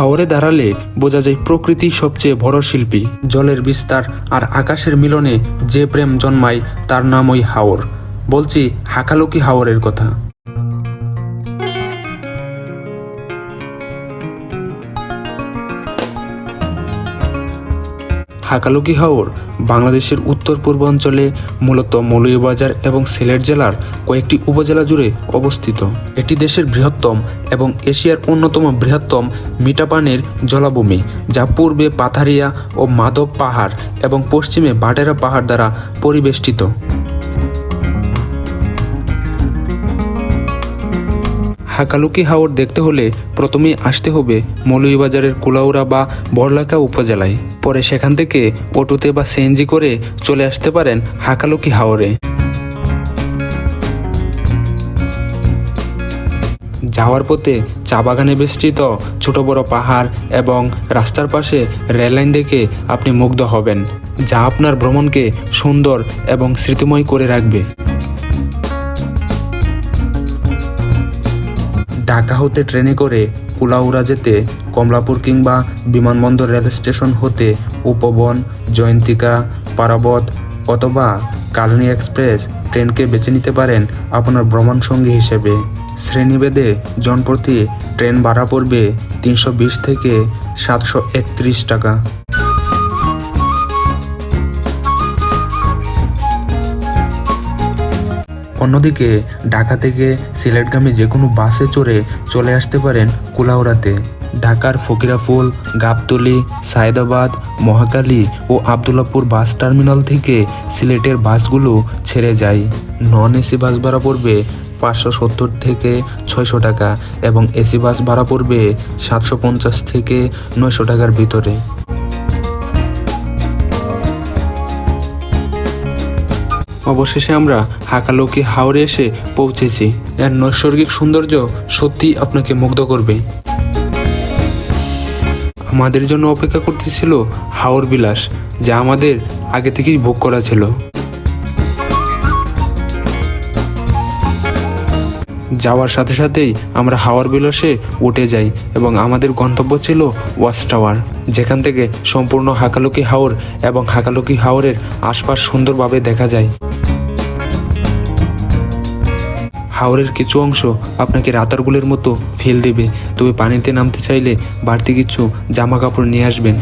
হাওরে দাঁড়ালে বোঝা যায় প্রকৃতি সবচেয়ে বড় শিল্পী। জলের বিস্তার আর আকাশের মিলনে যে প্রেম জন্মায়, তার নাম ওই হাওর। বলছি, হাকালুকি হাওরের কথা। হাকালুকি হাওর বাংলাদেশের উত্তর পূর্বাঞ্চলে মূলত মৌলভীবাজার এবং সিলেট জেলার কয়েকটি উপজেলা জুড়ে অবস্থিত। এটি দেশের বৃহত্তম এবং এশিয়ার অন্যতম বৃহত্তম মিটাপানের জলাভূমি, যা পূর্বে পাথারিয়া ও মাধব পাহাড় এবং পশ্চিমে বাটেরা পাহাড় দ্বারা পরিবেষ্টিত। হাকালুকি হাওর দেখতে হলে প্রথমেই আসতে হবে মৌলভীবাজারের কুলাউড়া বা বড়লাকা উপজেলায়। পরে সেখান থেকে অটোতে বা সিএনজি করে চলে আসতে পারেন হাকালুকি হাওরে। যাওয়ার পথে চা বাগানে বেষ্টিত ছোট বড় পাহাড় এবং রাস্তার পাশে রেললাইন দেখে আপনি মুগ্ধ হবেন। যা আপনার ভ্রমণকে সুন্দর এবং স্মৃতিময় করে রাখবে। ঢাকা হতে ট্রেনে করে কুলাউড়া যেতে, কমলাপুর কিংবা বিমানবন্দর রেল স্টেশন হতে উপবন, জয়ন্তিকা, পারাবত অথবা কালনি এক্সপ্রেস ট্রেনকে বেছে নিতে পারেন আপনার ভ্রমণ সঙ্গী হিসেবে। শ্রেণীভেদে জনপ্রতি ট্রেন ভাড়া পড়বে তিনশো বিশ থেকে সাতশো একত্রিশ টাকা। অন্যদিকে ঢাকা থেকে সিলেটগামী যে কোনো বাসে চড়ে চলে আসতে পারেন কুলাউড়াতে ঢাকার ফকিরাফুল, গাবতলি, সায়দাবাদ মহাকালী ও আবদুল্লাপুর বাস টার্মিনাল থেকে সিলেটের বাসগুলো ছেড়ে যায়। নন এসি বাস ভাড়া পড়বে পাঁচশো সত্তর থেকে ছয়শো টাকা এবং এসি বাস ভাড়া পড়বে সাতশো পঞ্চাশ থেকে নয়শো টাকার ভিতরে। অবশেষে আমরা হাকালোকি হাওড়ে এসে পৌঁছেছি। এর নৈসর্গিক সৌন্দর্য সত্যি আপনাকে মুগ্ধ করবে। আমাদের জন্য অপেক্ষা করতেছিল হাওর বিলাস, যা আমাদের আগে থেকেই বুক করা ছিল। যাওয়ার সাথে সাথেই আমরা হাওয়ার বিলাসে উঠে যাই এবং আমাদের গন্তব্য ছিল ওয়াচ টাওয়ার, যেখান থেকে সম্পূর্ণ হাকালুকি হাওর এবং হাকালুকি হাওরের আশপাশ সুন্দরভাবে দেখা যায়। হাওরের কিছু অংশ আপনাকে রাতারগুলের মতো ফেল দেবে। তবে পানিতে নামতে চাইলে বাড়তি কিছু জামা কাপড় নিয়ে আসবেন।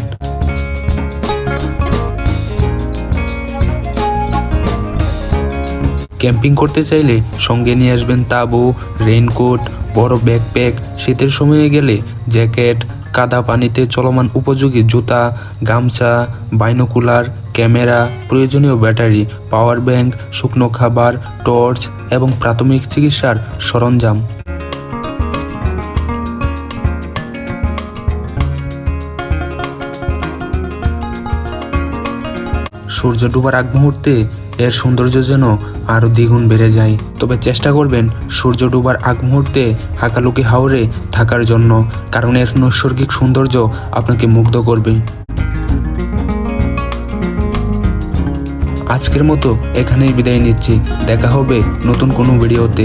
ক্যাম্পিং করতে চাইলে সঙ্গে নিয়ে আসবেন তাঁবু, রেইনকোট, বড় ব্যাকপ্যাক শীতের সময়ে গেলে জ্যাকেট কাদা পানিতে চলমান উপযোগী জুতা, গামছা, বাইনোকুলার, ক্যামেরা, প্রয়োজনীয় ব্যাটারি, পাওয়ার ব্যাংক, শুকনো খাবার, টর্চ এবং প্রাথমিক চিকিৎসার সরঞ্জাম। সূর্য ডুবার আগ মুহূর্তে এর সৌন্দর্য যেন আরও দ্বিগুণ বেড়ে যায়। তবে চেষ্টা করবেন সূর্য ডুবার আগ মুহূর্তে হাকালুকি হাওরে থাকার জন্য, কারণ এর নৈসর্গিক সৌন্দর্য আপনাকে মুগ্ধ করবে। আজকের মতো এখানেই বিদায় নিচ্ছি। দেখা হবে নতুন কোনো ভিডিওতে।